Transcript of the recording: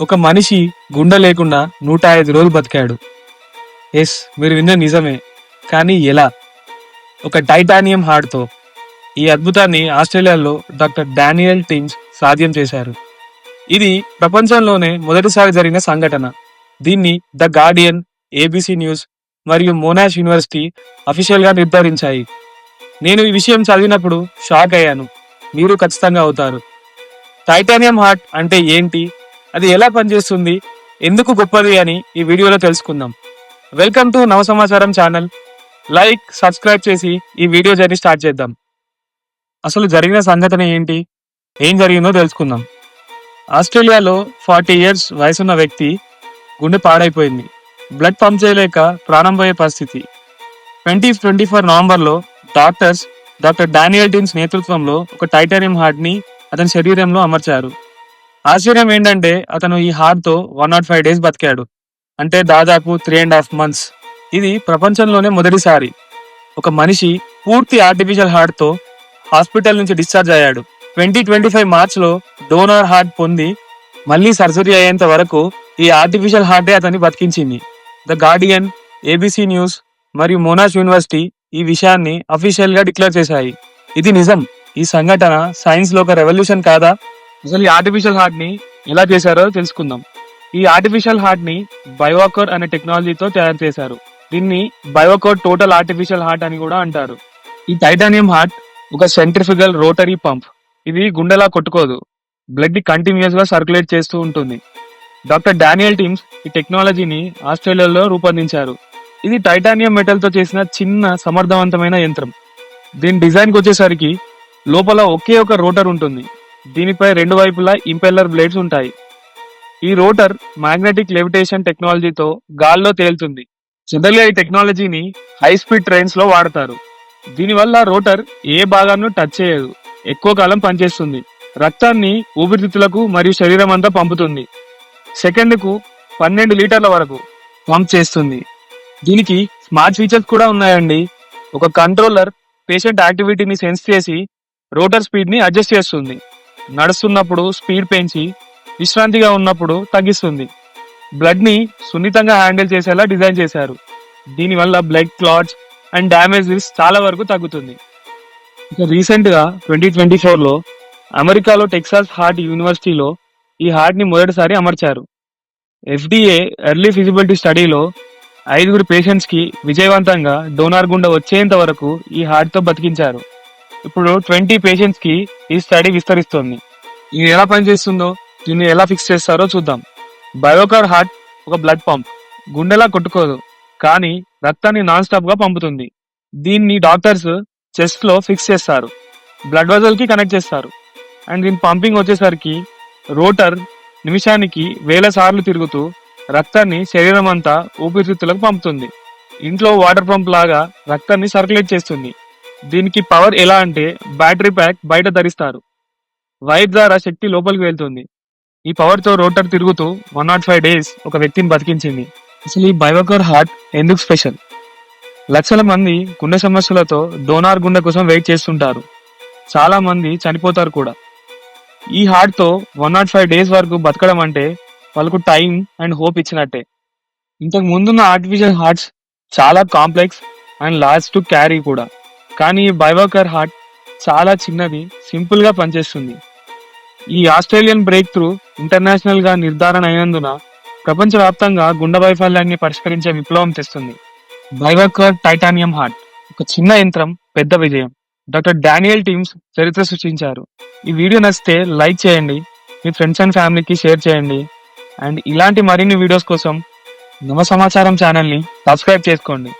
ఒక మనిషి గుండె లేకుండా నూట ఐదు రోజులు బతికాడు. ఎస్ మీరు విన్న నిజమే. కానీ ఎలా? ఒక టైటానియం హార్ట్తో ఈ అద్భుతాన్ని ఆస్ట్రేలియాలో డాక్టర్ డానియల్ టిన్స్ సాధ్యం చేశారు. ఇది ప్రపంచంలోనే మొదటిసారి జరిగిన సంఘటన. దీన్ని ద గార్డియన్ ఏబీసీ న్యూస్ మరియు మోనాష్ యూనివర్సిటీ అఫీషియల్గా నిర్ధారించాయి. నేను ఈ విషయం చదివినప్పుడు షాక్ అయ్యాను. మీరు ఖచ్చితంగా అవుతారు. టైటానియం హార్ట్ అంటే ఏంటి? అది ఎలా పనిచేస్తుంది? ఎందుకు గొప్పది అని ఈ వీడియోలో తెలుసుకుందాం. వెల్కమ్ టు నవ సమాచారం ఛానల్. లైక్ సబ్స్క్రైబ్ చేసి ఈ వీడియో జర్నీ స్టార్ట్ చేద్దాం. అసలు జరిగిన సంఘటన ఏంటి? ఏం జరిగిందో తెలుసుకుందాం. ఆస్ట్రేలియాలో ఫార్టీ ఇయర్స్ వయసున్న వ్యక్తి గుండె పాడైపోయింది. బ్లడ్ పంప్ చేయలేక ప్రాణం పోయే పరిస్థితి. ట్వంటీ ట్వంటీ ఫోర్ నవంబర్లో డాక్టర్స్ డాక్టర్ డానియల్ టీన్స్ నేతృత్వంలో ఒక టైటానియం హార్ట్ని అతని శరీరంలో అమర్చారు. ఆశ్చర్యం ఏంటంటే అతను ఈ హార్ట్తో వన్ నాట్ ఫైవ్ డేస్ బతికాడు. అంటే దాదాపు త్రీ అండ్ హాఫ్ మంత్స్ ఇది ప్రపంచంలోనే మొదటిసారి ఒక మనిషి పూర్తి ఆర్టిఫిషియల్ హార్ట్తో హాస్పిటల్ నుంచి డిశ్చార్జ్ అయ్యాడు. ట్వంటీ ట్వంటీ ఫైవ్ మార్చ్లో డోనార్ డోనర్ హార్ట్ పొంది మళ్ళీ సర్జరీ అయ్యేంత వరకు ఈ ఆర్టిఫిషియల్ హార్టే అతన్ని బతికించింది. ద గార్డియన్ ఏబీసీ న్యూస్ మరియు మోనాష్ యూనివర్సిటీ ఈ విషయాన్ని అఫీషియల్గా డిక్లేర్ చేశాయి. ఇది నిజం. ఈ సంఘటన సైన్స్లో ఒక రెవల్యూషన్ కాదా? అసలు ఈ ఆర్టిఫిషియల్ హార్ట్ని ఎలా చేశారో తెలుసుకుందాం. ఈ ఆర్టిఫిషియల్ హార్ట్ని బయోకోర్ అనే టెక్నాలజీతో తయారు చేశారు. దీన్ని బయోకోర్ టోటల్ ఆర్టిఫిషియల్ హార్ట్ అని కూడా అంటారు. ఈ టైటానియం హార్ట్ ఒక సెంట్రిఫిగల్ రోటరీ పంప్ ఇది గుండెలా కొట్టుకోదు. బ్లడ్ని కంటిన్యూస్గా సర్క్యులేట్ చేస్తూ ఉంటుంది. డాక్టర్ డానియల్ టీమ్స్ ఈ టెక్నాలజీని ఆస్ట్రేలియాలో రూపొందించారు. ఇది టైటానియం మెటల్తో చేసిన చిన్న సమర్థవంతమైన యంత్రం. దీని డిజైన్కి వచ్చేసరికి లోపల ఒకే ఒక రోటర్ ఉంటుంది. దీనిపై రెండు వైపులా ఇంపెల్లర్ బ్లేడ్స్ ఉంటాయి. ఈ రోటర్ మ్యాగ్నెటిక్ లెవిటేషన్ టెక్నాలజీతో గాల్లో తేలుతుంది. జనరల్గా ఈ టెక్నాలజీని హై స్పీడ్ ట్రైన్స్లో వాడతారు. దీనివల్ల రోటర్ ఏ భాగాన్ని టచ్ చేయదు. ఎక్కువ కాలం పనిచేస్తుంది. రక్తాన్ని ఊపిరితిత్తులకు మరియు శరీరం అంతా పంపుతుంది. సెకండ్కు పన్నెండు లీటర్ల వరకు పంప్ చేస్తుంది. దీనికి స్మార్ట్ ఫీచర్స్ కూడా ఉన్నాయండి. ఒక కంట్రోలర్ పేషెంట్ యాక్టివిటీని సెన్స్ చేసి రోటర్ స్పీడ్ని అడ్జస్ట్ చేస్తుంది. నడుస్తున్నప్పుడు స్పీడ్ పెంచి విశ్రాంతిగా ఉన్నప్పుడు తగ్గిస్తుంది. బ్లడ్ని సున్నితంగా హ్యాండిల్ చేసేలా డిజైన్ చేశారు. దీనివల్ల బ్లడ్ క్లాట్స్ అండ్ డ్యామేజెస్ చాలా వరకు తగ్గుతుంది. ఇక రీసెంట్గా ట్వంటీ ట్వంటీ ఫోర్లో అమెరికాలో టెక్సాస్ హార్ట్ యూనివర్సిటీలో ఈ హార్ట్ని మొదటిసారి అమర్చారు. ఎఫ్డిఏ ఎర్లీ ఫిజిబిలిటీ స్టడీలో ఐదుగురు పేషెంట్స్కి విజయవంతంగా డోనార్ గుండె వచ్చేంత వరకు ఈ హార్ట్తో బతికించారు. ఇప్పుడు ట్వంటీ పేషెంట్స్కి ఈ స్టడీ విస్తరిస్తోంది. ఇది ఎలా పనిచేస్తుందో దీన్ని ఎలా ఫిక్స్ చేస్తారో చూద్దాం. బయోకార్ హార్ట్ ఒక బ్లడ్ పంప్ గుండెలా కొట్టుకోదు కానీ రక్తాన్ని నాన్ స్టాప్గా పంపుతుంది. దీన్ని డాక్టర్స్ చెస్ట్లో ఫిక్స్ చేస్తారు. బ్లడ్ వెజల్కి కనెక్ట్ చేస్తారు. అండ్ దీని పంపింగ్ వచ్చేసరికి రోటర్ నిమిషానికి వేల సార్లు తిరుగుతూ రక్తాన్ని శరీరం అంతా ఊపిరితిత్తులకు పంపుతుంది. ఇంట్లో వాటర్ పంప్ లాగా రక్తాన్ని సర్క్యులేట్ చేస్తుంది. దీనికి పవర్ ఎలా అంటే బ్యాటరీ ప్యాక్ బయట ధరిస్తారు. వైర్ ద్వారా శక్తి లోపలికి వెళ్తుంది. ఈ పవర్తో రోటర్ తిరుగుతూ వన్ నాట్ ఫైవ్ డేస్ ఒక వ్యక్తిని బతికించింది. అసలు ఈ బైవకర్ హార్ట్ ఎందుకు స్పెషల్ లక్షల మంది గుండె సమస్యలతో డోనార్ గుండె కోసం వెయిట్ చేస్తుంటారు. చాలా మంది చనిపోతారు కూడా. ఈ హార్ట్తో వన్ నాట్ ఫైవ్ డేస్ వరకు బతకడం అంటే వాళ్ళకు టైం అండ్ హోప్ ఇచ్చినట్టే. ఇంతకు ముందున్న ఆర్టిఫిషియల్ హార్ట్స్ చాలా complex and large to carry కూడా. కానీ బైవాకర్ హార్ట్ చాలా చిన్నది సింపుల్గా పనిచేస్తుంది. ఈ ఆస్ట్రేలియన్ బ్రేక్ త్రూ ఇంటర్నేషనల్గా నిర్ధారణ అయినందున ప్రపంచవ్యాప్తంగా గుండె వైఫల్యాన్ని పరిష్కరించే విప్లవం తెస్తుంది. బైవాకర్ టైటానియం హార్ట్ ఒక చిన్న యంత్రం పెద్ద విజయం. డాక్టర్ డానియల్ టీమ్స్ చరిత్ర సృష్టించారు. ఈ వీడియో నచ్చితే లైక్ చేయండి మీ ఫ్రెండ్స్ అండ్ ఫ్యామిలీకి షేర్ చేయండి. అండ్ ఇలాంటి మరిన్ని వీడియోస్ కోసం నవ సమాచారం ఛానల్ని సబ్స్క్రైబ్ చేసుకోండి.